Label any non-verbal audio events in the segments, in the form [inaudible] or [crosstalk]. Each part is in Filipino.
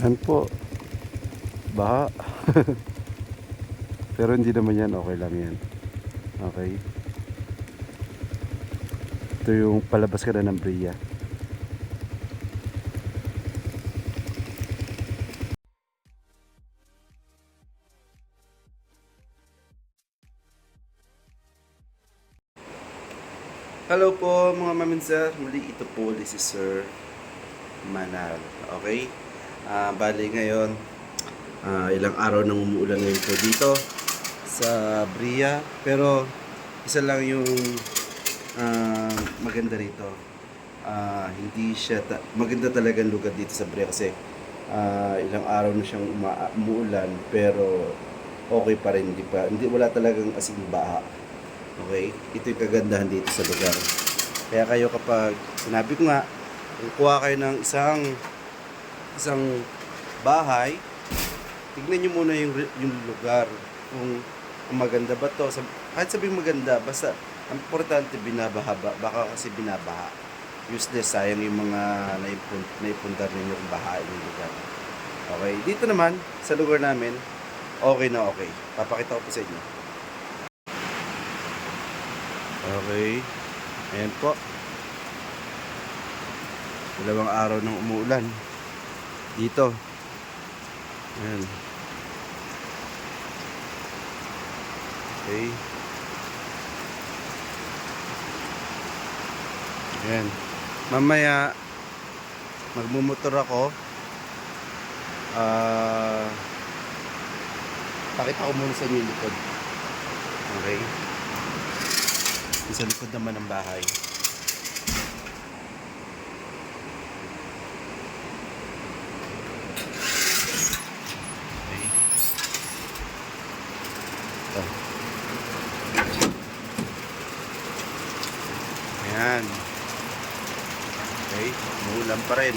Yan po. Baha. [laughs] Pero hindi naman yan. Okay lang yan. Okay. Ito yung palabas ka na ng Bria. Hello po mga maminsa. Muli ito po si Sir Manal. Okay? Ah, bali ngayon, ah, ilang araw nang umuulan ngayon po dito sa Bria. Pero isa lang yung ah, maganda rito. Ah, hindi siya ta- maganda talaga ang lugar dito sa Bria kasi ah, ilang araw na siyang uma- umuulan pero okay pa rin hindi pa hindi wala talagang asing baha Okay? Ito yung kagandahan dito sa lugar. Kaya kayo kapag, sinabi ko nga, kuha kayo ng isang isang bahay, tignan nyo muna yung, yung lugar. Kung, maganda ba to. Sab- Kahit sabihin maganda, basta ang importante binabaha ba? Baka kasi binabaha. Useless, sayang yung mga naipun, naipundar ninyo kung bahain yung lugar. Okay, dito naman, sa lugar namin, okay na okay. Papakita ko po sa inyo. Okay. Ayan po. Dalawang araw ng umuulan. Dito. Ayan. Okay. Ayan. Mamaya, magmumotor ako. Ah... pakita ko muna sa inyo yung likod. Okay. Sa likod naman ng bahay. Okay. Ito. Ayan. Okay. Umuulan pa rin.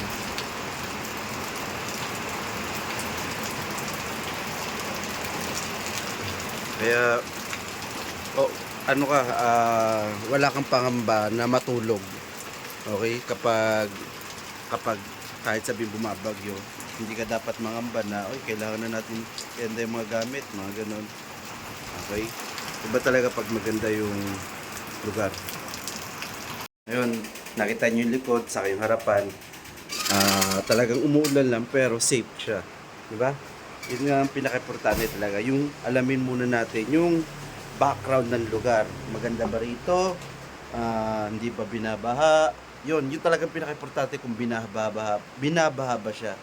Kaya oh, ano ka, ah, wala kang pangamba na matulog. Okay? Kapag kapag kahit sabihin bumabagyo, hindi ka dapat mangamba na, oy, kailangan na natin ganda yung mga gamit, mga ganun. Okay? Iba talaga pag maganda yung lugar. Ngayon, nakita nyo yung likod, sa yung harapan, ah, talagang umuulan lang pero safe siya. Di ba? Yun nga ang pinaka-importante talaga. Yung alamin muna natin, yung background ng lugar. Maganda ba rito? Ah, hindi ba binabaha? Yun, yun talagang pinaka-importante kung binabaha, binabaha ba siya.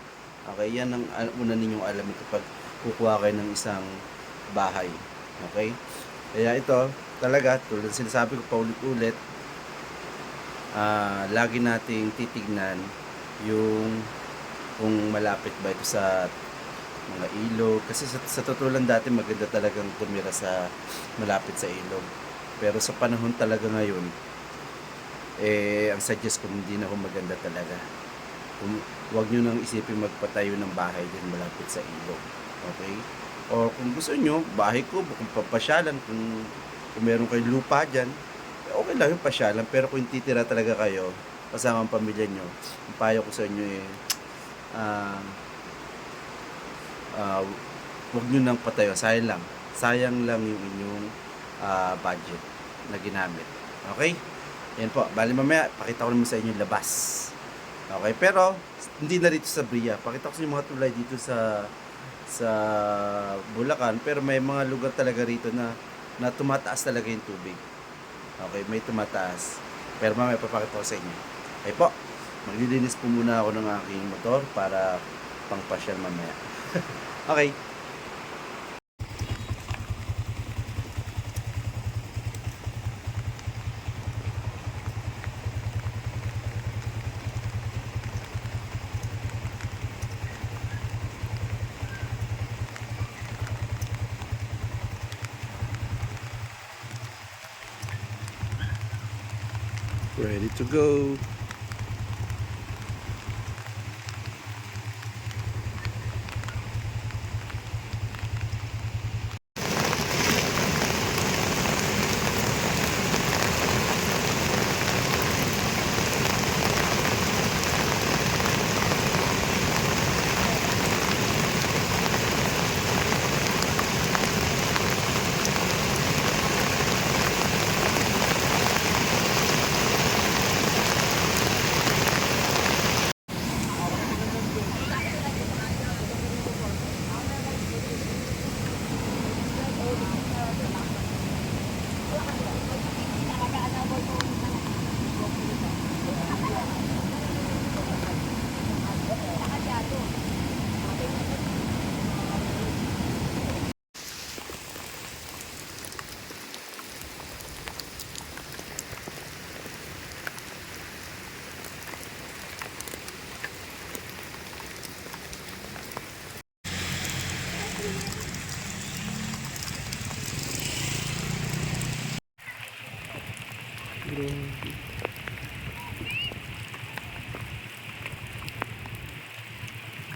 Okay, yan ang una ninyong alamin kapag kukuha kayo ng isang bahay. Okay? Kaya ito, talaga, tulad sinasabi ko paulit-ulit, ah lagi nating titignan yung kung malapit ba ito sa mga ilog. Kasi sa, sa totoo lang dati maganda talagang tumira sa malapit sa ilog. Pero sa panahon talaga ngayon, eh, ang suggest ko hindi na ako maganda talaga. Kung, huwag nyo nang isipin magpatayo ng bahay din malapit sa ilog. Okay? O kung gusto nyo, bahay ko, kung papasyalan, kung, kung meron kayong lupa dyan, okay lang yung pasyalan. Pero kung titira talaga kayo, kasama ang pamilya nyo, ang payo ko sa inyo eh, ah, ah, huwag nyo nang patayo. Sayang lang. Sayang lang yung inyong ah, budget na ginamit. Okay? Yan po. Bali mamaya, pakita ko naman sa inyo labas. Okay? Pero, hindi na dito sa Bria. Pakita ko sa inyo mga tulay dito sa sa Bulacan. Pero may mga lugar talaga rito na na tumataas talaga yung tubig. Okay? May tumataas. Pero mamaya, papakita ko sa inyo. Okay po. Maglilinis po muna ako ng aking motor para pangpasyal mamaya. [laughs] okay. Ready to go.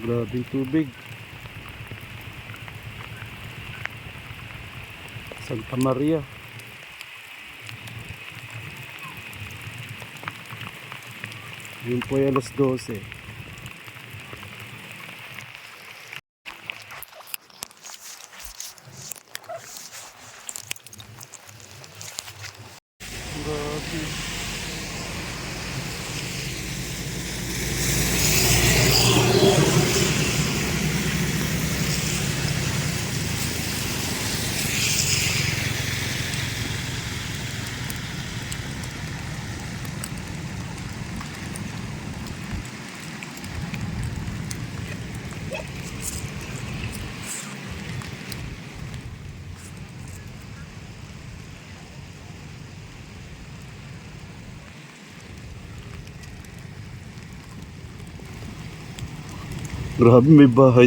Grabe tubig. Santa Maria. Yun po ay alas 12. रामी बाहर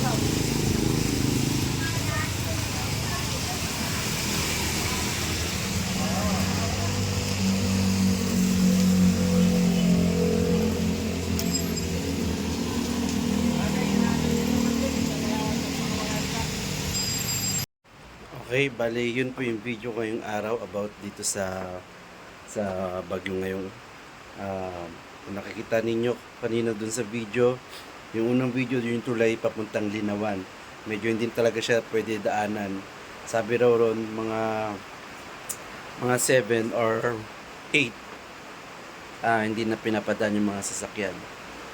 Okay, bale yun po yung video yung araw about dito sa sa bagyo ngayong uh, kung nakikita ninyo kanina dun sa video yung unang video yung tulay papuntang Linawan. Medyo hindi talaga siya pwede daanan. Sabi raw ron mga mga 7 or 8 ah, hindi na pinapadaan yung mga sasakyan.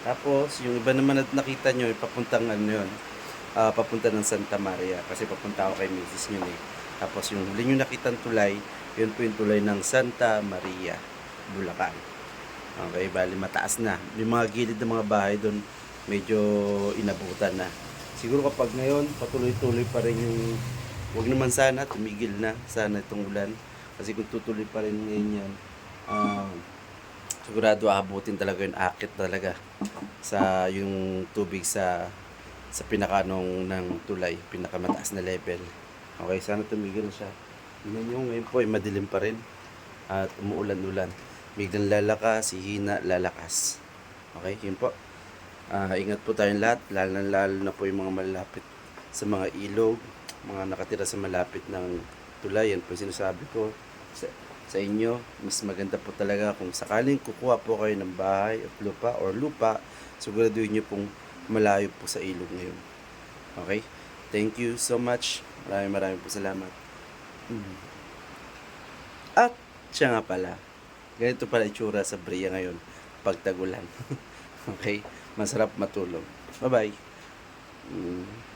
Tapos yung iba naman na nakita nyo papuntang ano yun ah, papunta ng Santa Maria kasi papunta ako kay Mrs. yun eh. Tapos yung huli nyo nakitang tulay, yun po yung tulay ng Santa Maria, Bulacan. Okay, bali mataas na. Yung mga gilid ng mga bahay doon, medyo inabutan na. Siguro kapag ngayon, patuloy-tuloy pa rin yung, wag naman sana, tumigil na sana itong ulan. Kasi kung tutuloy pa rin ngayon yan, ah, sigurado aabutin talaga yung akit talaga sa yung tubig sa sa pinakanong ng tulay, pinakamataas na level. Okay, sana tumigil na siya. Tingnan nyo, ngayon po ay madilim pa rin. At umuulan-ulan. Biglang lalakas, hihina, lalakas. Okay, yun po. Ah, ingat po tayong lahat, lalo, lalo na po yung mga malapit sa mga ilog, mga nakatira sa malapit ng tulay. Yan po sinasabi ko sa, sa inyo. Mas maganda po talaga kung sakaling kukuha po kayo ng bahay at lupa or lupa, siguraduhin nyo pong malayo po sa ilog ngayon. Okay? Thank you so much. Maraming maraming po salamat. Mm. At siya nga pala, ganito pala itsura sa Bria ngayon pag tagulan. [laughs] okay? Masarap matulog. Bye-bye. Mm.